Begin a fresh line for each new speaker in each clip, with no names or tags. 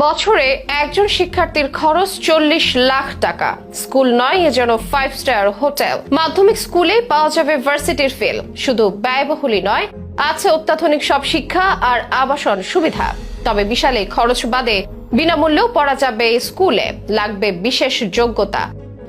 বছরে একজন শিক্ষার্থীর খরচ চল্লিশ লাখ টাকা। স্কুল নয়, এ যেন ফাইভ স্টার হোটেল। মাধ্যমিক স্কুলে পাওয়া যাবে ভার্সিটির ফিল শুধু ব্যয়বহুলই নয়, আছে অত্যাধুনিক সব শিক্ষা আর আবাসন সুবিধা। তবে বিশাল খরচ বাদে বিনামূল্যেও পড়া যাবে স্কুলে, লাগবে বিশেষ যোগ্যতা।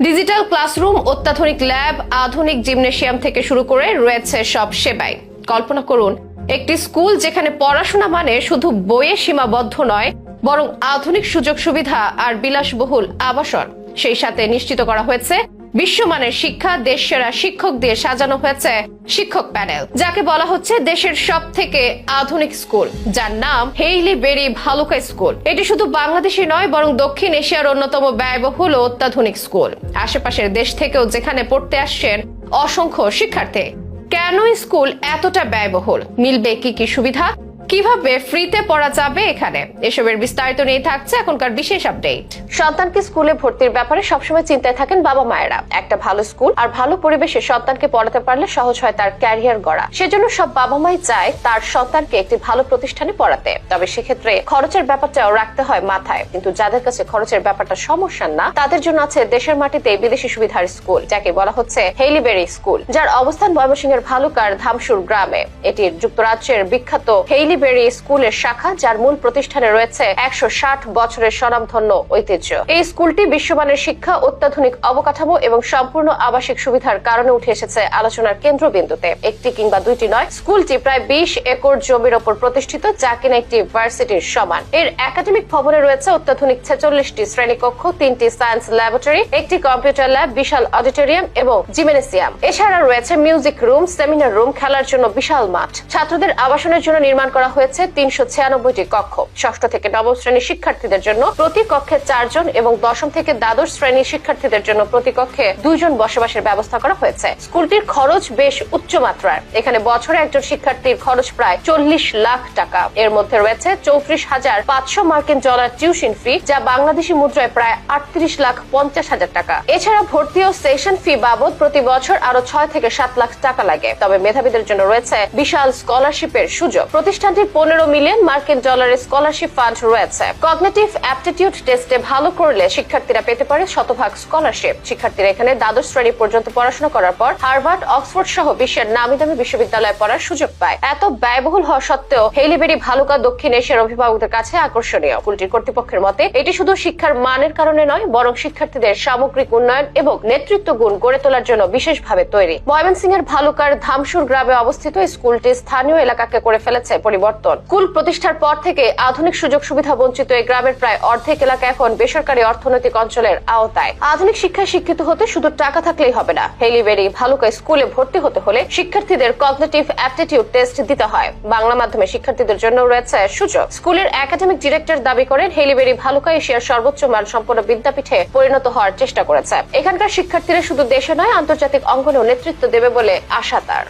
ডিজিটাল ক্লাসরুম, অত্যাধুনিক ল্যাব, আধুনিক জিমনেশিয়াম থেকে শুরু করে রয়েছে সব সেবাই। কল্পনা করুন, একটি স্কুল যেখানে পড়াশোনা মানে শুধু বইয়ে সীমাবদ্ধ নয় বরং আধুনিক সুযোগ সুবিধা আর বিলাসবহুল আবাসন। সেই সাথে নিশ্চিত করা হয়েছে, বিশ্বমানের শিক্ষা দেশ সেরা শিক্ষক দিয়ে সাজানো হয়েছে শিক্ষক প্যানেল, যাকে বলা হচ্ছে দেশের সব থেকে আধুনিক স্কুল, যার নাম হেইলি বেরি ভালুকা স্কুল। এটি শুধু বাংলাদেশে নয়, বরং দক্ষিণ এশিয়ার অন্যতম ব্যয়বহুল ও অত্যাধুনিক স্কুল। আশেপাশের দেশ থেকেও যেখানে পড়তে আসছেন অসংখ্য শিক্ষার্থী। কেন স্কুল এতটা ব্যয়বহুল? মিলবে কি কি সুবিধা? কীভাবে ফ্রিতে পড়া যাবে এখানে? এসবের বিস্তারিত নিয়ে থাকছে এখনকার বিশেষ আপডেট। সন্তানকে স্কুলে ভর্তির ব্যাপারে সবসময় চিন্তায় থাকেন বাবা মায়েরা। একটা ভালো স্কুল আর ভালো পরিবেশে সন্তানকে পড়াতে পারলে সহজ হয় তার ক্যারিয়ার গড়া। সেজন্য সব বাবা মাই চায় তার সন্তানকে একটি ভালো প্রতিষ্ঠানে পড়াতে। তবে সেক্ষেত্রে খরচের ব্যাপারটাও রাখতে হয় মাথায়। কিন্তু যাদের কাছে খরচের ব্যাপারটা সমস্যা না, তাদের জন্য আছে দেশের মাটিতে বিদেশি সুবিধার স্কুল, যাকে বলা হচ্ছে হেইলিবেরি স্কুল, যার অবস্থান ময়মনসিংহের ভালুকার ধামসুর গ্রামে। এটি যুক্তরাজ্যের বিখ্যাত হেইলিবেরি স্কুলের শাখা, যার মূল প্রতিষ্ঠানে রয়েছে একশো ষাট বছরের স্বনামধন্য ঐতিহ্য। এই স্কুলটি বিশ্বমানের শিক্ষা, অত্যাধুনিক অবকাঠামো এবং সম্পূর্ণ আবাসিক সুবিধার কারণে উঠে এসেছে আলোচনার কেন্দ্রবিন্দুতে। একটি কিংবা দুইটি নয়, স্কুলটি প্রায় বিশ একর জমির ওপর প্রতিষ্ঠিত, যা কিনা একটি ভার্সিটির সমান। এর একাডেমিক ভবনে রয়েছে অত্যাধুনিক ছেচল্লিশটি শ্রেণীকক্ষ, তিনটি সায়েন্স ল্যাবরেটরি, একটি কম্পিউটার ল্যাব, বিশাল অডিটোরিয়াম এবং জিমেনেসিয়াম। এছাড়া রয়েছে মিউজিক রুম, সেমিনার রুম, খেলার জন্য বিশাল মাঠ। ছাত্রদের আবাসনের জন্য নির্মাণ করা হয়েছে তিনশো ছিয়ানব্বইটি কক্ষ। ষষ্ঠ থেকে নবম শ্রেণির শিক্ষার্থীদের জন্য প্রতি কক্ষে চারজন এবং দশম থেকে দ্বাদশ শ্রেণির শিক্ষার্থীদের জন্য প্রতি কক্ষে দুইজন বসবাসের ব্যবস্থা করা হয়েছে। স্কুলটির খরচ বেশ উচ্চ মাত্রার। এখানে বছরে একজন শিক্ষার্থীর খরচ প্রায় চল্লিশ লাখ টাকা। এর মধ্যে রয়েছে চৌত্রিশ হাজার পাঁচশো মার্কিন ডলার টিউশন ফি, যা বাংলাদেশি মুদ্রায় প্রায় আটত্রিশ লাখ পঞ্চাশ হাজার টাকা। এছাড়া ভর্তি ও সেশন ফি বাবদ প্রতি বছর আরও ছয় থেকে সাত লাখ টাকা লাগে। তবে মেধাবীদের জন্য রয়েছে বিশাল স্কলারশিপের সুযোগ। পনেরো মিলিয়ন মার্কিন ডলারের স্কলারশিপ ফান্ড রয়েছে। কগনেটিভ অ্যাপটিটিউড টেস্টে ভালো করলে শিক্ষার্থীরা পেতে পারে শতভাগ স্কলারশিপ শিক্ষার্থীরা এখানে দ্বাদশ শ্রেণি পর্যন্ত পড়াশোনা করার পর হার্ভার্ড অক্সফোর্ড সহ বিশ্বের দামি বিশ্ববিদ্যালয়ে পড়ার সুযোগ পায়। এত ব্যয়বহুল হওয়া সত্ত্বেও হেলিবেরি ভালুকা দক্ষিণ এশিয়ার অভিভাবকদের কাছে আকর্ষণীয়। স্কুলটির কর্তৃপক্ষের মতে, এটি শুধু শিক্ষার মানের কারণে নয়, বরং শিক্ষার্থীদের সামগ্রিক উন্নয়ন এবং নেতৃত্ব গুণ গড়ে তোলার জন্য বিশেষভাবে তৈরি। ময়মনসিংহের ভালুকার ধামসুর গ্রামে অবস্থিত স্কুলটি স্থানীয় এলাকাকে করে ফেলেছে পরিবর্তন। স্কুল প্রতিষ্ঠার পর থেকে আধুনিক সুযোগ সুবিধা বঞ্চিত এই গ্রামের প্রায় অর্ধেক এলাকা এখন বেসরকারি অর্থনৈতিক অঞ্চলের আওতায়। আধুনিক শিক্ষায় শিক্ষিত হতে শুধু টাকা থাকলেই হবে না। হেলিবেরি, ভালুকা স্কুলে ভর্তি হতে হলে শিক্ষার্থীদের কগনেটিভ অ্যাপটিটিউড টেস্ট দিতে হয়। বাংলা মাধ্যমে শিক্ষার্থীদের জন্য রয়েছে সুযোগ। স্কুলের একাডেমিক ডিরেক্টর দাবি করেন, হেলিবেরি, ভালুকা এশিয়ার সর্বোচ্চ মান সম্পন্ন বিদ্যাপীঠে পরিণত হওয়ার চেষ্টা করেছে। এখানকার শিক্ষার্থীরা শুধু দেশে নয়, আন্তর্জাতিক অঙ্গনেও নেতৃত্ব দেবে বলে আশা তার।